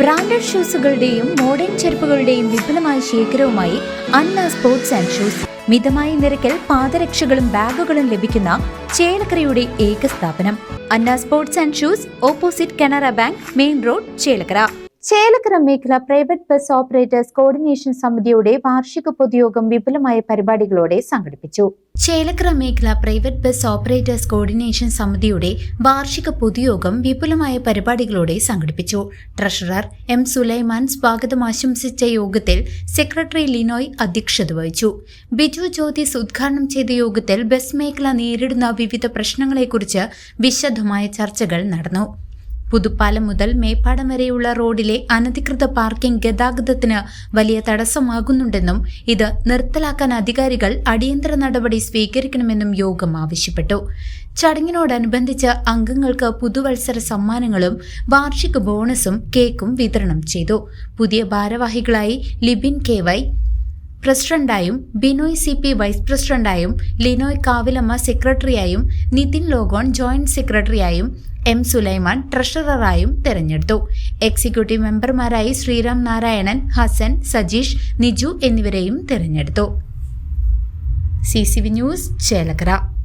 Branded ഷൂസുകളുടെയും modern ചെരുപ്പുകളുടെയും വിപുലമായ ശേഖരവുമായി അന്ന സ്പോർട്സ് ആൻഡ് ഷൂസ്. മിതമായ നിരക്കിൽ പാദരക്ഷകളും ബാഗുകളും ലഭിക്കുന്ന ചേലക്കരയുടെ ഏക സ്ഥാപനം Anna sports and shoes opposite Canara bank main road Chelakkara. Chelakkara മേഖല പ്രൈവറ്റ് ബസ് ഓപ്പറേറ്റേഴ്സ് കോർഡിനേഷൻ സമിതിയുടെ വാർഷിക പൊതുയോഗം വിപുലമായ പരിപാടികളോടെ സംഘടിപ്പിച്ചു. ചേലക്കര മേഖല പ്രൈവറ്റ് ബസ് ഓപ്പറേറ്റേഴ്സ് കോർഡിനേഷൻ സമിതിയുടെ വാർഷിക പൊതുയോഗം വിപുലമായ പരിപാടികളോടെ സംഘടിപ്പിച്ചു. ട്രഷറർ എം സുലൈമാൻ സ്വാഗതം ആശംസിച്ച യോഗത്തിൽ സെക്രട്ടറി ലിനോയ് അധ്യക്ഷത വഹിച്ചു. ബിജു ജ്യോതിസ് ഉദ്ഘാടനം ചെയ്ത യോഗത്തിൽ ബസ് മേഖല നേരിടുന്ന വിവിധ പ്രശ്നങ്ങളെക്കുറിച്ച് വിശദമായ ചർച്ചകൾ നടന്നു. പുതുപ്പാലം മുതൽ മേപ്പാടം വരെയുള്ള റോഡിലെ അനധികൃത പാർക്കിംഗ് ഗതാഗതത്തിന് വലിയ തടസ്സമാകുന്നുണ്ടെന്നും ഇത് നിർത്തലാക്കാൻ അധികാരികൾ അടിയന്തര നടപടി സ്വീകരിക്കണമെന്നും യോഗം ആവശ്യപ്പെട്ടു. ചടങ്ങിനോടനുബന്ധിച്ച് അംഗങ്ങൾക്ക് പുതുവത്സര സമ്മാനങ്ങളും വാർഷിക ബോണസും കേക്കും വിതരണം ചെയ്തു. പുതിയ ഭാരവാഹികളായി ലിബിൻ കെ വൈ പ്രസിഡന്റായും ബിനോയ് സി പി വൈസ് പ്രസിഡന്റായും ലിനോയ് കാവിലമ്മ സെക്രട്ടറിയായും നിതിൻ ലോഗോൺ ജോയിന്റ് സെക്രട്ടറിയായും എം സുലൈമാൻ ട്രഷററായും തെരഞ്ഞെടുത്തു. എക്സിക്യൂട്ടീവ് മെമ്പർമാരായി ശ്രീറാം നാരായണൻ ഹസൻ സജീഷ് നിജു എന്നിവരെയും തെരഞ്ഞെടുത്തു. C C V news Chelakkara.